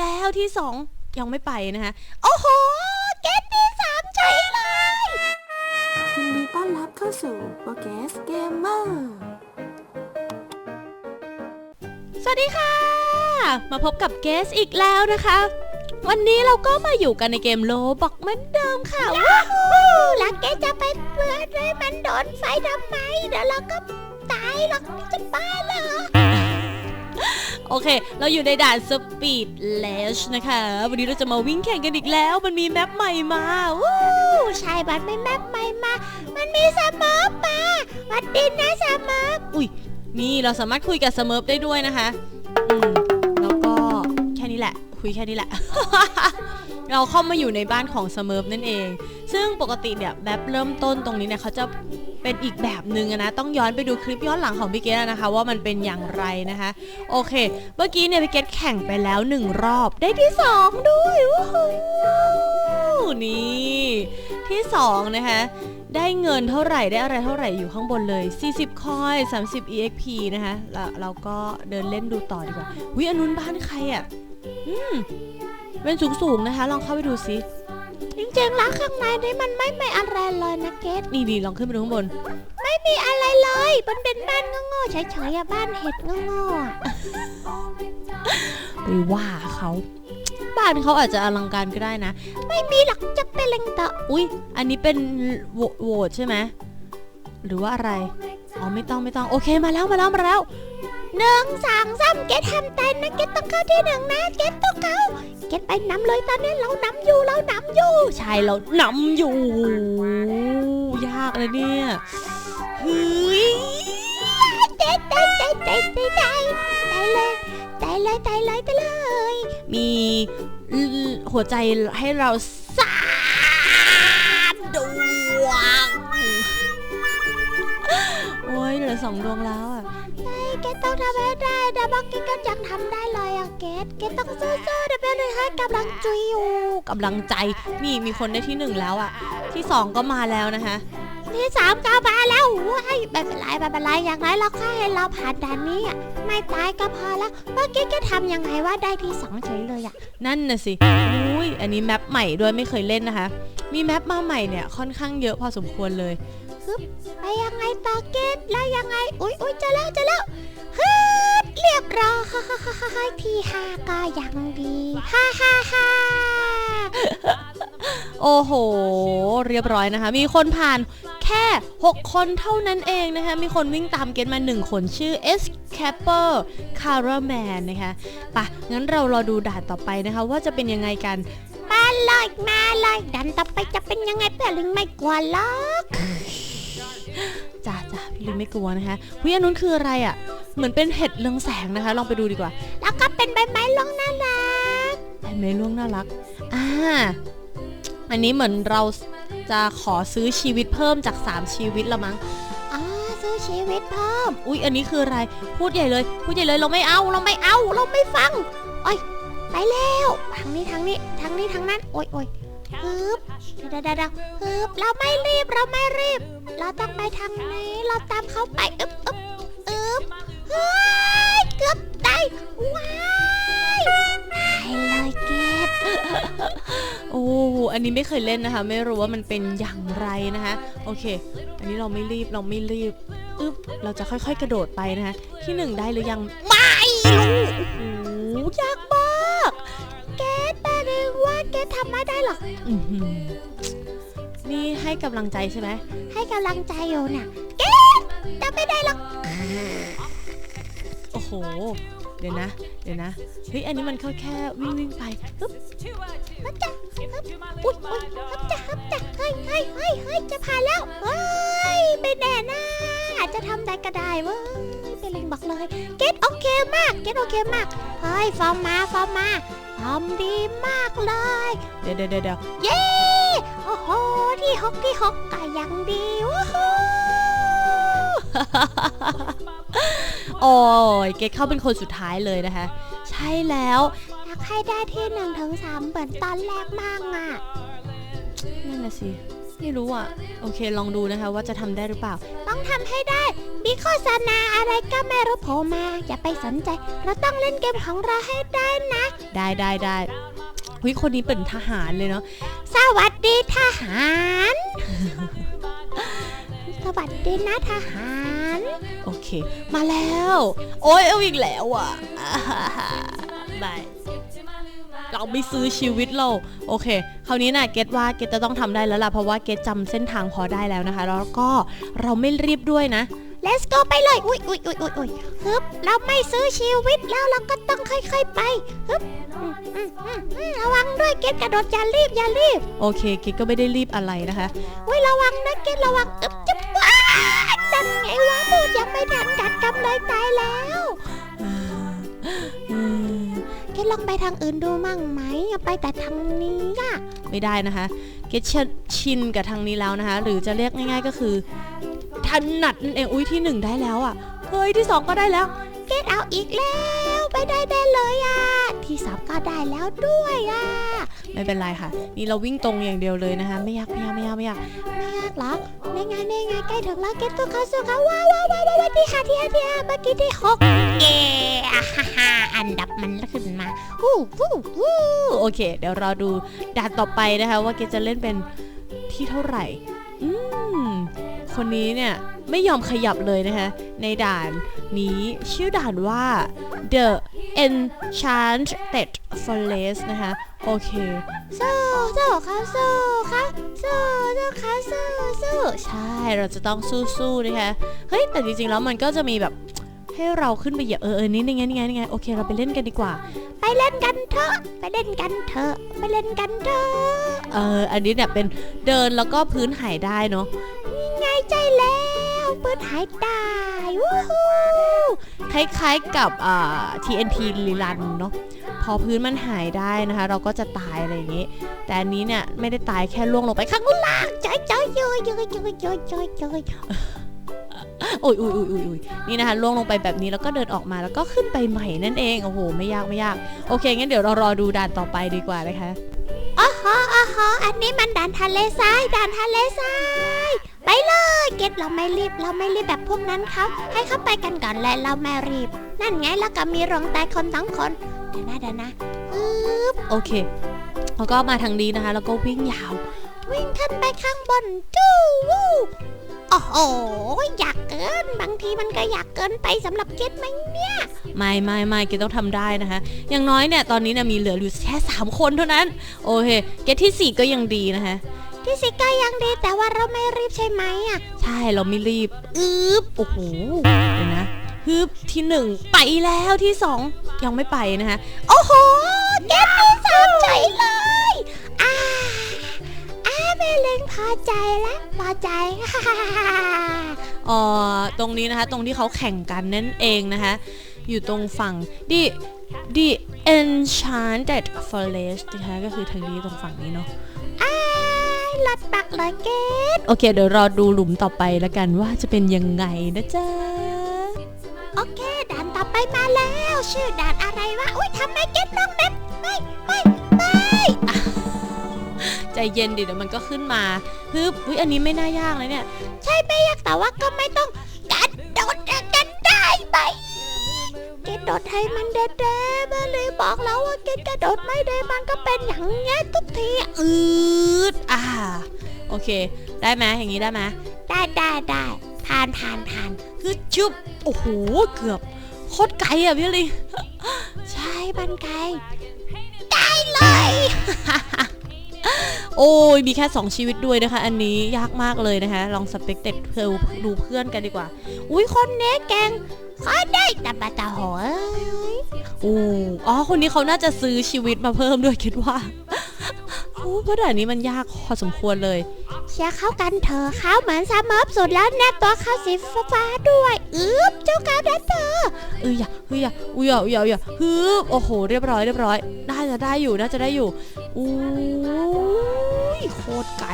แล้วที่สองยังไม่ไปนะคะโอ้โห เกตที่สามใช่เลยยินดีต้อนรับเข้าสู่โปรเกสเกมเมอร์สวัสดีค่ะ มาพบกับเกสอีกแล้วนะคะ วันนี้เราก็มาอยู่กันในเกมโลบอกเหมือนเดิมค่ะว้าวแล้วเกสจะไปเพื่อนให้มันโดนไฟทำไมเดี๋ยวเราก็ตายหรอกจะบ้าเหรอ โอเค เราอยู่ในด่านสปีดเลชนะคะ วันนี้เราจะมาวิ่งแข่งกันอีกแล้ว มันมีแมปใหม่มาวู้ใช่บันไม่แมปใหม่มา มันมีสมอฟมาวัดดินนะสมอฟอุ้ยนี่เราสามารถคุยกับสมอฟได้ด้วยนะคะอืมแล้วก็แค่นี้แหละ คุยแค่นี้แหละ เราเข้ามาอยู่ในบ้านของสมอฟนั่นเอง ซึ่งปกติเนี่ยแบบเริ่มต้นตรงนี้เนี่ยเขาจะ เป็นอีกแบบหนึ่งนะต้องย้อนไปดูคลิปย้อนหลังของพี่เกดนะคะ ว่ามันเป็นอย่างไรนะคะ โอเค เมื่อกี้เนี่ยพี่เกดแข่งไปแล้วหนึ่งรอบได้ที่สองด้วยวู้ฮู้นี่ที่สองนะคะได้เงินเท่าไหร่ได้อะไรเท่าไหร่อยู่ข้างบนเลย 40 คอย 30 exp นะคะแล้วเราก็เดินเล่นดูต่อดีกว่าวิอนุนบ้านใครอะ่ะ อืมเป็นสูงๆนะคะ ลองเข้าไปดูสิ จริงๆแล้วข้างในนี่มันไม่ไม่อะไรเลยนะเกดนี่ดีลองขึ้นไปดูข้างบน ไม่มีอะไรเลย มันเป็นบ้านโง่ๆเฉยๆอะบ้านเห็ดโง่ๆอะไปว่าเขาบ้านเขาอาจจะอลังการก็ได้นะ ไม่มีหรอกจะเป็นเลงตะอุ้ยอันนี้เป็นโหวโหวตใช่ไหมหรือว่าอะไรอ๋อไม่ต้องไม่ต้องโอเคมาแล้วมาแล้วมาแล้วหนึ่งสองสามเกตทำเต้นนะเกตต้องเข้าที่หนึ่งนะเกตต้องเข้า เกตไปนำเลยตอนนี้เรานำอยู่เรานำอยู่ ใช่เรานำอยู่ ยากเลยเนี่ยเฮ้ยเต้นเต้นเต้นเต้นเต้นเต้นเลยเต้นเลยเต้นเลยเต้นเลย มีหัวใจให้เราสามดวง โอ้ยเหลือสองดวงแล้วอะเก ตต้องทำให้ได้แต่บอกเกตก็ยังทำได้เลยอะเกตเกตต้องสู้ๆเดี๋ยวเป็นเลยให้กำลังใจอยู่กำลังใจนี่มีคนได้ที่หนึ่งแล้วอะที่สองก็มาแล้วนะคะที่สามก็มาแล้วว้ายไม่เป็นไรไม่เป็นไรอย่างไรเราแค่ให้เราผ่านด่านนี้อะไม่ตายก็พอแล้วเมื่อกี้แกทำยังไงว่าได้ที่สองเฉยเลยอะนั่นน่ะสิอุ้ยอันนี้แมปใหม่ด้วยไม่เคยเล่นนะคะ มีแมปมาใหม่เนี่ยค่อนข้างเยอะพอสมควรเลยฮึบไปยังไงต่อเกตแล้วยังไงอุ้ยอุ้ยเจะแล้วเจะ ฮ่าฮ่าฮ่าฮ่าที่ห้าก็ยังดีฮ่าฮ่าฮ่าโอ้โห เรียบร้อยนะคะ มีคนผ่านแค่ 6 คนเท่านั้นเองนะคะ มีคนวิ่งตามเกตมา 1 คนชื่อ S Capper c a r a m a n นะคะปะงั้นเรารอดูด่านต่อไปนะคะ ว่าจะเป็นยังไงกันมาเลยมาเลยดันต่อไปจะเป็นยังไงเพื่อนลิงไม่กลัวหรอก จ้าจ้าพี่ลิงไม่กลัวนะคะวิอันนู้นคืออะไรอะ่ะ เหมือนเป็นเห็ดเรืองแสงนะคะ ลองไปดูดีกว่า แล้วก็เป็นใบไม้ล่วงน่ารักใบไม้ล่วงน่ารักอ่าอันนี้เหมือนเราจะขอซื้อชีวิตเพิ่มจาก 3 ชีวิตละมั้งอ่าซื้อชีวิตเพิ่ม อุ๊ยอันนี้คืออะไร พูดใหญ่เลย พูดใหญ่เลยเราไม่เอาเราไม่เอาเราไม่ฟังโอ้ยไปแล้วทางนี้ทางนี้ทางนี้ทางนั้นโอ้ยโอ้ย ฮึบเดี๋ยวเดี๋ยวเดี๋ยวฮึบเราไม่รีบเราไม่รีบ เราต้องไปทางนี้เราตามเขาไปอึบอึบอึบเฮ้ยเกือบได้ว้ายไปเลยเกตโอ้โหอันนี้ไม่เคยเล่นนะคะ ไม่รู้ว่ามันเป็นอย่างไรนะคะ โอเค อันนี้เราไม่รีบเราไม่รีบอึ๊บเราจะค่อยๆกระโดดไปนะคะ ที่หนึ่งได้หรือยังไม่โอ้โหยากม กตทำไม่ได้หรอก อื้อหือนี่ให้กำลังใจใช่ไหม ให้กำลังใจอยู่เนี่ยเกตทำไม่ได้หรอก โอ้โห เดี๋ยวนะ เดี๋ยวนะ เฮ้ย อันนี้มันแค่แค่วิ่งวิ่งไปปึ๊บฮับจ้ะฮับอุ๊ยอุ๊ยฮับจ้ะฮับจ้ะเฮ้ยเฮ้ยเฮ้ยเฮ้ยจะผ่านแล้วเฮ้ยไม่แน่นะอาจจะทำได้ก็ได้เว้ยเป็นลิงบอกเลย เกตโอเคมาก เกตโอเคมาก เฮ้ย ฟอร์มมา ฟอร์มมาทำดีมากเลย เดี๋ยวเดี๋ยวเดี๋ยวเย้ โอ้โห ที่ฮกที่ฮกก็ยังดีว้าวโอ้ยเกตเข้าเป็นคนสุดท้ายเลยนะคะ ใช่แล้ว อยากให้ได้ที่หนึ่งถึงสามเหมือนตอนแรกมากอะนั่นแหละสิ ไม่รู้อะ โอเคลองดูนะคะว่าจะทำได้หรือเปล่า ต้องทำให้ได้มีโฆษณาอะไรก็ไม่รู้โผล่มา อย่าไปสนใจ เราต้องเล่นเกมของเราให้ได้นะ ได้ได้ได้หุยคนนี้เป็นทหารเลยเนาะสวัสดีทหาร สวัสดีนะทหาร โอเค มาแล้ว โอ้ยเอาอีกแล้วอะอ่าฮ่าฮ่าบาย เราไม่ซื้อชีวิตเรา โอเค คราวนี้น่ะเกตว่าเกตจะต้องทำได้แล้วล่ะ เพราะว่าเกตจำเส้นทางพอได้แล้วนะคะ แล้วก็เราไม่รีบด้วยนะ Let's go ไปเลย อุ้ยอุ้ยอุ้ยอุ้ยอุ้ยฮึบเราไม่ซื้อชีวิตแล้วเราก็ต้องค่อยๆไปฮึบอืมอืมอือระวังด้วยเกตกระโดดอย่ารีบอย่ารีบ โอเคเกตก็ไม่ได้รีบอะไรนะคะอุ้ยระวังนะเกตระวังอึบจุ๊บว้ายนั่นไงวะพูดยังไม่ทันกัดกำเลยตายแล้ว เกตลองไปทางอื่นดูมั่งไหมอย่าไปแต่ทางนี้อะไม่ได้นะคะ เกตชินชินกับทางนี้แล้วนะคะ หรือจะเรียกง่าย ๆก็คือถนัดนั่นเองอุ้ยที่หนึ่งได้แล้วอะเฮ้ยที่สองก็ได้แล้ว เกตเอาอีกแล้วไปได้ได้เลยอะที่สามก็ได้แล้วด้วยอะไม่เป็นไรค่ะ นี่เราวิ่งตรงอย่างเดียวเลยนะคะ ไม่ยากไม่ยากไม่ยากไม่ยากไม่ยากหรอกนี่ไงนี่ไงใกล้ถึงแล้วเกตสู้เขาสู้เขาว้าวว้าวว้าวว้าวที่ห้าที่ห้าที่ห้าเมื่อกี้ที่หกเอ๊ะ อะฮ่าฮ่าอันดับมันขึ้นมาฮู้ฮู้ฮู้โอเค เดี๋ยวเราดูด่านต่อไปนะคะ ว่าเกจะเล่นเป็นที่เท่าไหร่ อืม คนนี้เนี่ยไม่ยอมขยับเลยนะคะ ในด่านนี้ชื่อด่านว่า The Enchanted Forest นะคะ โอเคสู้สู้เขาสู้เขาสู้สู้เขาสู้สู้ใช่เราจะต้องสู้ๆนะคะ เฮ้ย แต่จริงๆแล้วมันก็จะมีแบบ ให้เราขึ้นไปเหยียบเออเออนี่ไงนี่ไงนี่ไงโอเค เราไปเล่นกันดีกว่า ไปเล่นกันเถอะ ไปเล่นกันเถอะ ไปเล่นกันเถอะเอออันนี้เนี่ยเป็นเดินแล้วก็พื้นหายได้เนาะนี่ไงใจแล้วพื้นหายได้วู้ฮู้คล้ายๆกับอ่า TNT ลีลันเนาะพอพื้นมันหายได้นะคะ เราก็จะตายอะไรอย่างงี้ แต่อันนี้เนี่ยไม่ได้ตายแค่ล่วงลงไปข้างล่างใจใจเยอยจ่อยจ่อยจ่อยจ่อย โอ้ยอุ้ยอุ้ยอุ้ยอุ้ยนี่นะคะล่วงลงไปแบบนี้แล้วก็เดินออกมาแล้วก็ขึ้นไปใหม่นั่นเองโอ้โหไม่ยากไม่ยากโอเคงั้นเดี๋ยวเรารอดูด่านต่อไปดีกว่านะคะอ๋อฮะอ๋อฮะอันนี้มันด่านทะเลทรายด่านทะเลทรายไปเลยเก็ตเราไม่รีบเราไม่รีบแบบพวกนั้นเขาให้เขาไปกันก่อนและเราไม่รีบ นั่นไงแล้วก็มีรองตายคนสองคนเดี๋ยวนะเดี๋ยวนะอึ๊บโอเคแล้วก็มาทางนี้นะคะ แล้วก็วิ่งยาว วิ่งขึ้นไปข้างบนจู้วู้โอ้โหอยากเกิน บางทีมันก็อยากเกินไปสำหรับเก็ตไหมเนี่ย ไม่ไม่ไม่เกตต้องทำได้นะคะ อย่างน้อยเนี่ยตอนนี้เนี่ยมีเหลืออยู่แค่3คนเท่านั้น โอเค เกตที่4ก็ยังดีนะคะ ที่สิก็ยังดีแต่ว่าเราไม่รีบใช่ไหมอะ ใช่เราไม่รีบอึ๊บโอ้โหเดี๋ยวนะฮึบที่หนึ่งไปแล้วที่สองยังไม่ไปนะคะโอ้โหเก็ตที่สามเฉยเลยอ่าอ่าเมลิงพอใจ แล้วพอใจเอ่อตรงนี้นะคะ ตรงที่เขาแข่งกันนั่นเองนะคะ อยู่ตรงฝั่ง the the enchanted forest นะคะก็คือทางนี้ตรงฝั่งนี้เนาะอ้ายหลัดปักเลยเกตโอเค เดี๋ยวรอดูหลุมต่อไปแล้วกันว่าจะเป็นยังไงนะจ๊ะ โอเค ด่านต่อไปมาแล้ว ชื่อด่านอะไรวะ อุ้ยทำไมเกตน้องเน็ตไม่ไม่ไม่ ใจเย็นดิเดี๋ยวมันก็ขึ้นมาฮึบอุ้ยอันนี้ไม่น่ายากเลยเนี่ย ใช่ไม่ยากแต่ว่าก็ไม่ต้องกระโดดกันได้ไหมเกตโดดให้มันเด็ดเด้เบอร์เลยบอกแล้วว่าเกตกระโดดไม่ได้มันก็เป็นอย่างเงี้ยทุกทีอืดอ่าโอเค ได้ไหมอย่างนี้ได้ไหมได้ได้ได้ผ่านผ่านผ่านคือชุบโอ้โหเกือบโคตรไกลอะพี่ลิงใช่บันไกลได้เลย โอ้ยมีแค่2ชีวิตด้วยนะคะ อันนี้ยากมากเลยนะคะ ลองสเปกเต็ดเพลดูเพื่อนกันดีกว่า อุ้ยคนเนี้ยแกงใครได้แต่ปะตาโหยโอ้อ๋อคนนี้เขาน่าจะซื้อชีวิตมาเพิ่มด้วยคิดว่า เพราะด่านนี้มันยากพอสมควรเลยเชียร์เข้ากันเถอะเขาเหมือนซามอฟสุดแล้วเนี่ยตัวเขาสีฟ้าๆด้วยอึ๊บเจ้าเขาดันเธอเอ้ยอย่าเฮ้ยอย่าอุ้ยอย่าอย่าอย่าฮึบโอ้โห เรียบร้อยเรียบร้อยน่าจะได้อยู่น่าจะได้อยู่อู้ยโคตรไกล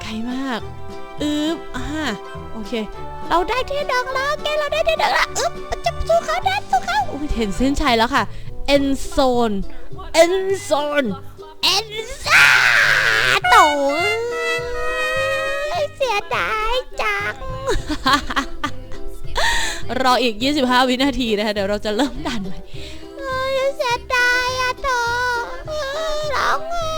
ไกลมากอึ๊บอ่าโอเค เราได้ที่ดังแล้วแกเราได้ที่ดังแล้วอึ๊บจะสู้เขาดันสู้เขาโอ้ยเห็นเส้นชัยแล้วค่ะ end zone end zone เอ็นซ่ เอ็นซ่าโตยดายจัง รออีก 25 วินาทีนะคะเดี๋ยวเราจะเริ่มดันใหม่เสียดายอะเธอเอ้ยร้องไห้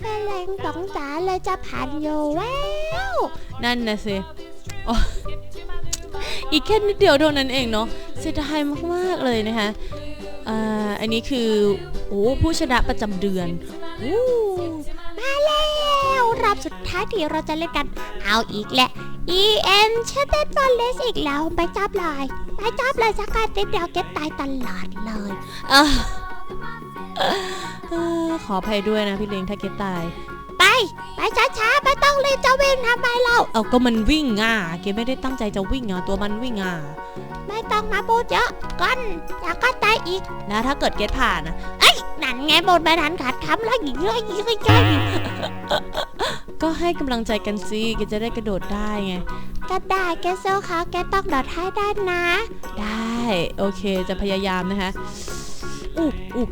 แม่แรงสงสารเลยจะผ่านอยู่แววนั่นนะสิอ,อีกแค่นิดเดียวเท่านั้นเองเนาะเสียดายมากๆเลยนะคะ อ่าอันนี้คือโอ้ผู้ชนะประจำเดือนอ้มาแล้วรอบสุดท้ายที่เราจะเล่นกัน เอาอีกแหละ EN เชตเต้นบอลเลสอีกแล้วไปจับเลยไปจับเลยสักการติดเดียวเก็ตตายตลอดเลยเออขออภัยด้วยนะพี่เล้งถ้าเกตตาย ไปไปช้าๆไม่ต้องรีบจะวิ่งทำไมเราเอาก็มันวิ่งอะเกตไม่ได้ตั้งใจจะวิ่งอะตัวมันวิ่งอะไม่ต้องมาพูดเยอะกันแล้วก็ตายอีกแล้วถ้าเกิดเกตผ่านนะนั่นไงบนใบทันขาดคำแล้วยิงเยอะยิงเยอะก็ให้กำลังใจกันสิเกตจะได้กระโดดได้ไงก็ได้แกโซ่เขาแกต้องโดดให้ได้นะ ได้โอเคจะพยายามนะคะอู้อู้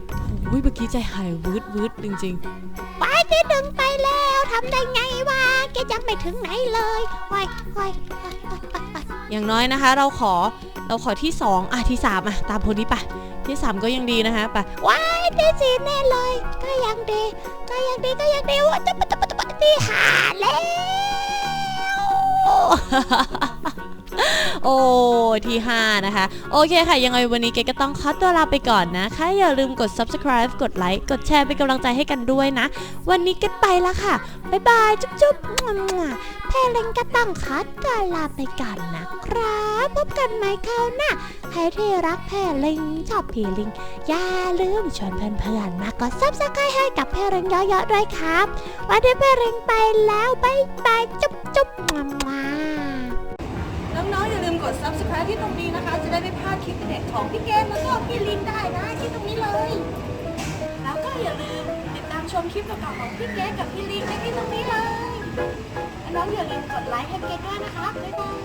หูยเมื่อกี้ใจหายวืดวืดจริงไปที่ดึงไปแล้วทำได้ไงวะแกยังไม่ถึงไหนเลยโอ้ยโอ้ยโอ้ยโอ้ยโอ้ยโอ้ยๆอย่างน้อยนะคะ เราขอเราขอที่สองอะที่สามอะตามคนนี้ไปที่สามก็ยังดีนะคะไปว้ายที่สี่แน่เลย ก็ยังดี ก็ยังดีก็ยังดีว่าจะปะจะปะจะปะที่หาแล้ว โอ้ที่ 5 นะคะ โอเคค่ะ ยังไงวันนี้เกก็ต้องขอตัวลาไปก่อนนะคะ อย่าลืมกด subscribe กดไลค์กดแชร์เป็นกำลังใจให้กันด้วยนะ วันนี้เกไปแล้วค่ะ บ๊ายบาย จุ๊บจุ๊บเพลิงก็ต้องขอตัวลาไปก่อนนะครับ พบกันใหม่คราวหน้าใครที่รักแพลิงชอบพีลิงอย่าลืมชวนเพื่อนๆมากดซับสไครต์ให้กับเพลิงเยอะๆด้วยครับ วันนี้เพลิงไปแล้วบายบายจุ๊บจุ๊บมั่วๆ น้องๆอย่าลืมกด subscribe ที่ตรงนี้นะคะ จะได้ไม่พลาดคลิปเด็ดของพี่เกมแล้วก็พี่ลินได้นะที่ตรงนี้เลย แล้วก็อย่าลืมติดตามชมคลิปเก่าๆของพี่เกมกับพี่ลินได้ที่ตรงนี้เลย น้องๆอย่าลืมกดไลค์ให้เกมด้วยนะคะบ๊ายบาย